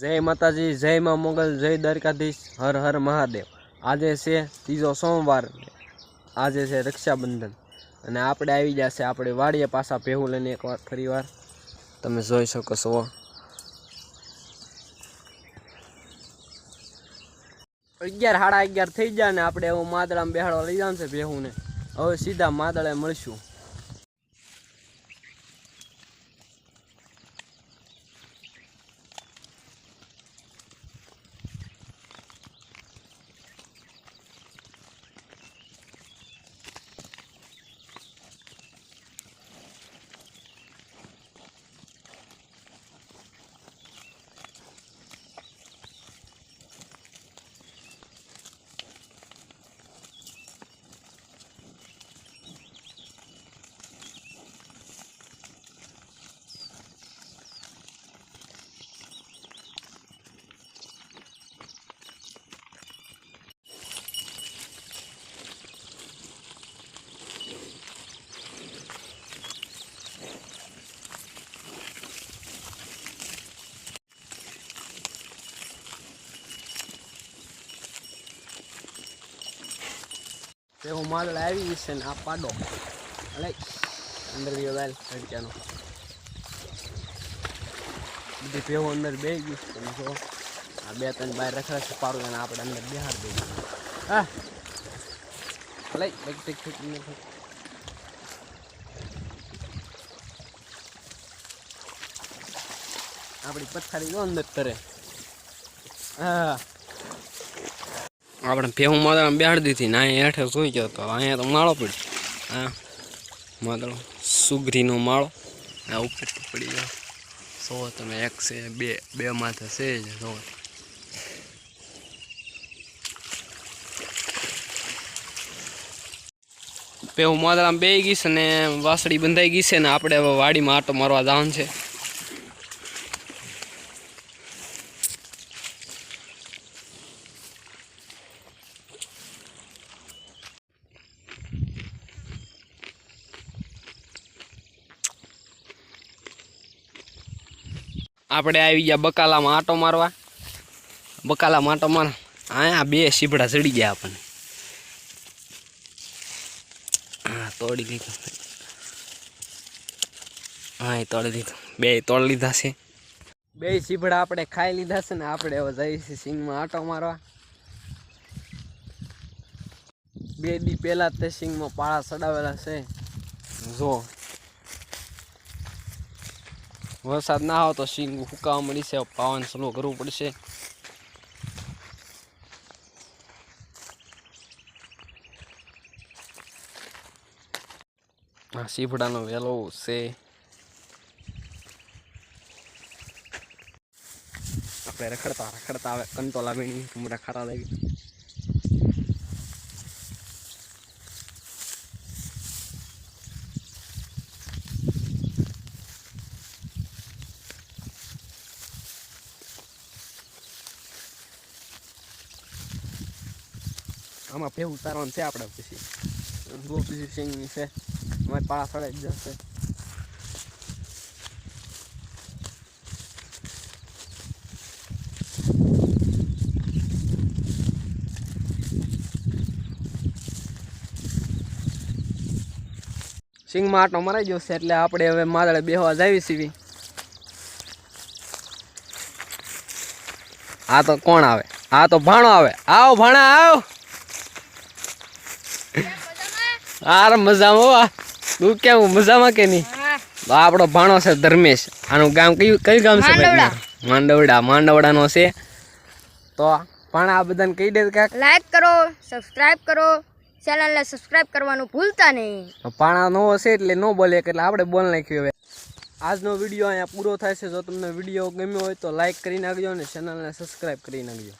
જય માતાજી, જય માં મોગલ, જય દ્વારકાધીશ, હર હર મહાદેવ. આજે છે ત્રીજો સોમવાર, આજે છે રક્ષાબંધન. અને આપણે આવી ગયા છે, આપણે વાડીએ પાછા ભેહું લઈને એકવાર ફરી વાર. તમે જોઈ શકો છો. અગિયાર, સાડા અગિયાર થઈ ગયા ને આપણે એવું માદળામાં બેહાડવા લઈ જવાનું છે ભેહું ને હવે સીધા માદળે મળશું. માદળ આવી ગઈ છે ને આ પાડો. અલે અંદર ગયો વેલ હડક્યાનો બધી ભેહું અંદર બે ગયું તમે જો આ બે ત્રણ બાર રખડા છે, પાડું અને આપણે અંદર બેહાડ દઈએ. હા. લઈ ઠીક ઠીક ઠીક. આપણી પથારી અંદર કરે હા. આપણે ભેહું માદળ બેહાડી દીધી ને અહીંયા હેઠે સુઈ ગયો તો અહીંયા તો માળો પડ્યો હા, માદળો, સુગરીનો માળો. આ ઉપર પડી ગયો. સો તમે, એક છે, બે બે માથે છે જ સો પેવું માદળામાં બે ગઈ છે ને, વાસળી બંધાઈ ગઈ છે ને, આપણે વાડીમાં આટો મારવા જવાનું છે. આપણે આવી ગયા બકાલામાં આંટો મારવા. બકાલામાં આટો માર આ બે સીભડા ચડી ગયા આપણને. હા, તોડી લીધું હા, એ તોડી લીધું બે તોડી લીધા છે. બે સીભડા આપણે ખાઈ લીધા છે ને આપણે હવે જઈએ છીએ સિંગમાં આંટો મારવા. બે દી પહેલા તે સિંગમાં પાળા ચડાવેલા છે. જો વરસાદ ના આવે તો સિંગ ફૂકાવા મળી છે, પાવન સલો કરવું પડશે. આ સીભડાનો વેલો છે. આપણે રખડતા રખડતા આવે કંટોલા વીણી મોટા ખારા આમાં ભેવું ઉતારવાનું છે આપણે પછી. ગોપી સિંગની છે. અમારે સડાઈ જ જશે. સિંગમાં આટો મરાઈ જશે એટલે આપણે હવે માદળે બેહવા જાવી સીવી. આ તો કોણ આવે? આ તો ભાણો આવે. આવો ભાણા, આવ. આર મજામાં તું કેમ મજામાં કે નહીં? આપણો ભાણો છે ધર્મેશ. આનું ગામ કયું કયું ગામ છે માંડવડા. માંડવડા માંડવડાનો છે. તો પણ આ બધાને કહી દે કાક. લાઈક કરો સબસ્ક્રાઇબ કરો. ચેનલને સબસ્ક્રાઇબ કરવાનું ભૂલતા નહીં. પાણા નો હશે એટલે નો બોલે એટલે આપણે બોલ નાખ્યું હવે. આજનો વીડિયો અહીંયા પૂરો થાય છે. જો તમને વીડિયો ગમ્યો હોય તો લાઈક કરી નાખજો અને ચેનલને સબસ્ક્રાઇબ કરી નાખજો.